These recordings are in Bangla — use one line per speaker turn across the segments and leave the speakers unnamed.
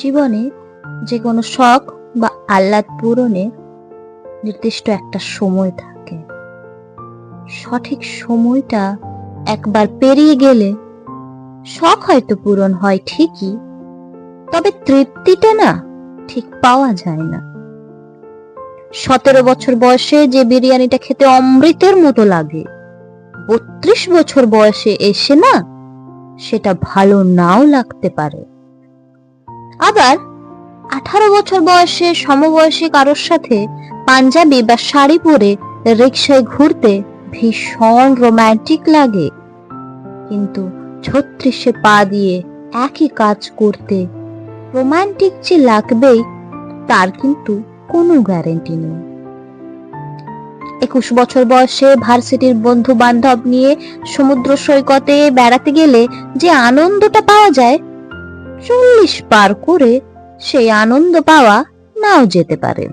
জীবনে যে কোনো শখ বা আহ্লাদ পূরণে নির্দিষ্ট একটা সময় থাকে। সঠিক সময়টা একবার পেরিয়ে গেলে শখ হয়তো পূরণ হয় ঠিকই, তবে তৃপ্তিটা না ঠিক পাওয়া যায় না। সতেরো বছর বয়সে যে বিরিয়ানিটা খেতে অমৃতের মতো লাগে, বত্রিশ বছর বয়সে এসে না সেটা ভালো নাও লাগতে পারে। আবার আঠারো বছর বয়সে সমবয়সী কারোর সাথে পাঞ্জাবি বা শাড়ি পরে রিক্সায় ঘুরতে ভীষণ রোমান্টিক লাগে। কিন্তু ছত্রিশে পা দিয়ে একই কাজ করতে রোমান্টিক যে লাগবেই, তার কিন্তু কোনো গ্যারেন্টি নেই। একুশ বছর বয়সে ভার্সিটির বন্ধু বান্ধব নিয়ে সমুদ্র সৈকতে বেড়াতে গেলে যে আনন্দটা পাওয়া যায় চল্লিশ পার করে সেই আনন্দ পাওয়া নাও যেতে পারে।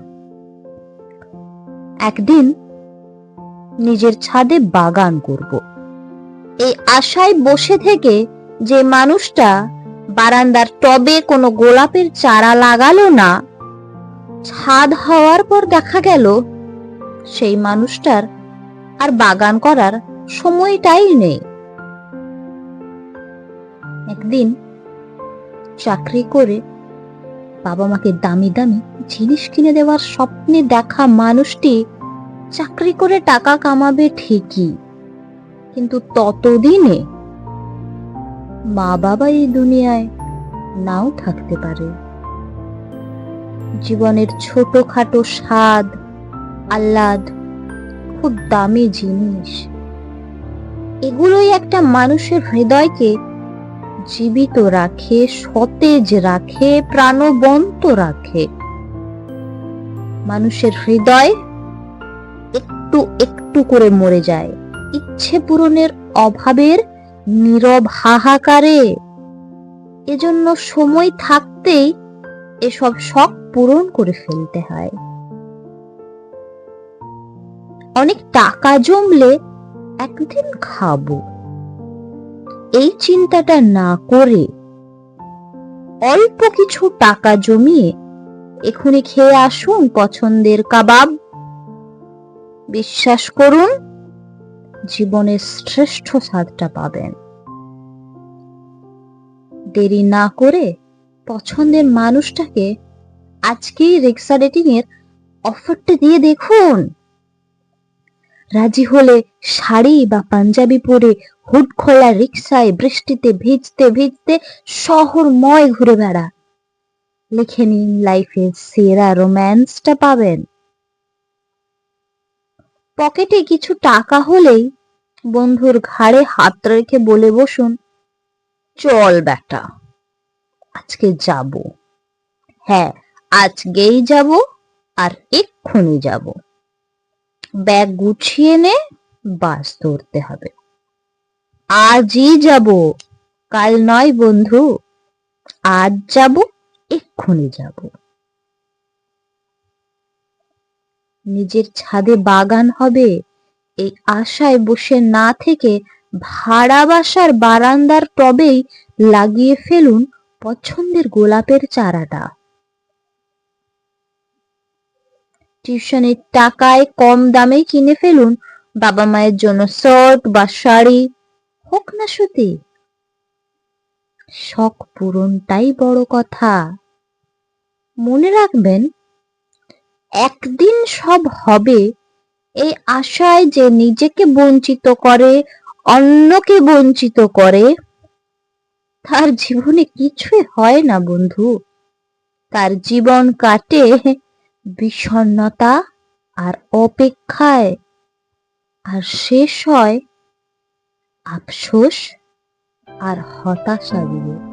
একদিন নিজের ছাদে বাগান করব। এই আশায় বসে থেকে যে মানুষটা বারান্দার টবে কোনো গোলাপের চারা লাগালো না, ছাদ হওয়ার পর দেখা গেল সেই মানুষটার আর বাগান করার সময়টাই নেই। একদিন চাকরি করে বাবা মাকে দামি দামি জিনিস কিনে দেওয়ার স্বপ্নে দেখা মানুষটি চাকরি করে টাকা কামাবে ঠিকই। কিন্তু ততদিনে মা বাবা এই দুনিয়ায় নাও থাকতে পারে। জীবনের ছোটখাটো স্বাদ, আহ্লাদ, খুব দামি জিনিস, এগুলোই একটা মানুষের হৃদয়কে জীবিত রাখে, সতেজ রাখে, প্রাণবন্ত রাখে। মানুষের হৃদয় একটু একটু করে মরে যায়। ইচ্ছে পূরণের অভাবের নীরব হাহাকারে। এজন্য সময় থাকতেই এসব শখ পূরণ করে ফেলতে হয়। অনেক টাকা জমলে একদিন খাব। এই চিন্তাটা না করে অল্প কিছু টাকা জমিয়ে এখনই খেয়ে আসুন পছন্দের কাবাব। বিশ্বাস করুন, জীবনের শ্রেষ্ঠ স্বাদটা পাবেন। দেরি না করে পছন্দের মানুষটাকে আজকেই রিক্সা রেটিং এর অফারটা দিয়ে দেখুন। রাজি হলে শাড়ি বা পাঞ্জাবি পরে হুড খোলা রিক্সায় বৃষ্টিতে ভিজতে ভিজতে শহরময় ঘুরে বেড়া। লিখে নিন লাইফের সেরা রোম্যান্সটা পাবেন। পকেটে কিছু টাকা হলেই বন্ধুর ঘাড়ে হাত রেখে বলে বসুন, চল বেটা, আজকে যাব। হ্যাঁ আজকেই যাব আর এক্ষুনি যাব। ব্যাগ গুছিয়ে নে, বাস ধরতে হবে। আজই যাব। কাল নয় বন্ধু। আজ যাব, এক্ষুনি যাব। নিজের ছাদে বাগান হবে। এই আশায় বসে না থেকে ভাড়া বাসার বারান্দার টবেই লাগিয়ে ফেলুন পছন্দের গোলাপের চারাটা। টিউশনের টাকায় কম দামে কিনে ফেলুন। বাবা মায়ের জন্য শার্ট বা শাড়ি, হোক না সত্যি শখ পূরণটাই বড় কথা। মনে রাখবেন, একদিন সব হবে। এই আশায় যে নিজেকে বঞ্চিত করে, অন্যকে বঞ্চিত করে, তার জীবনে কিছুই হয় না বন্ধু। তার জীবন কাটে বিষণ্ণতা আর অপেক্ষায়। আর শেষ হয় আফসোস আর হতাশা দিয়ে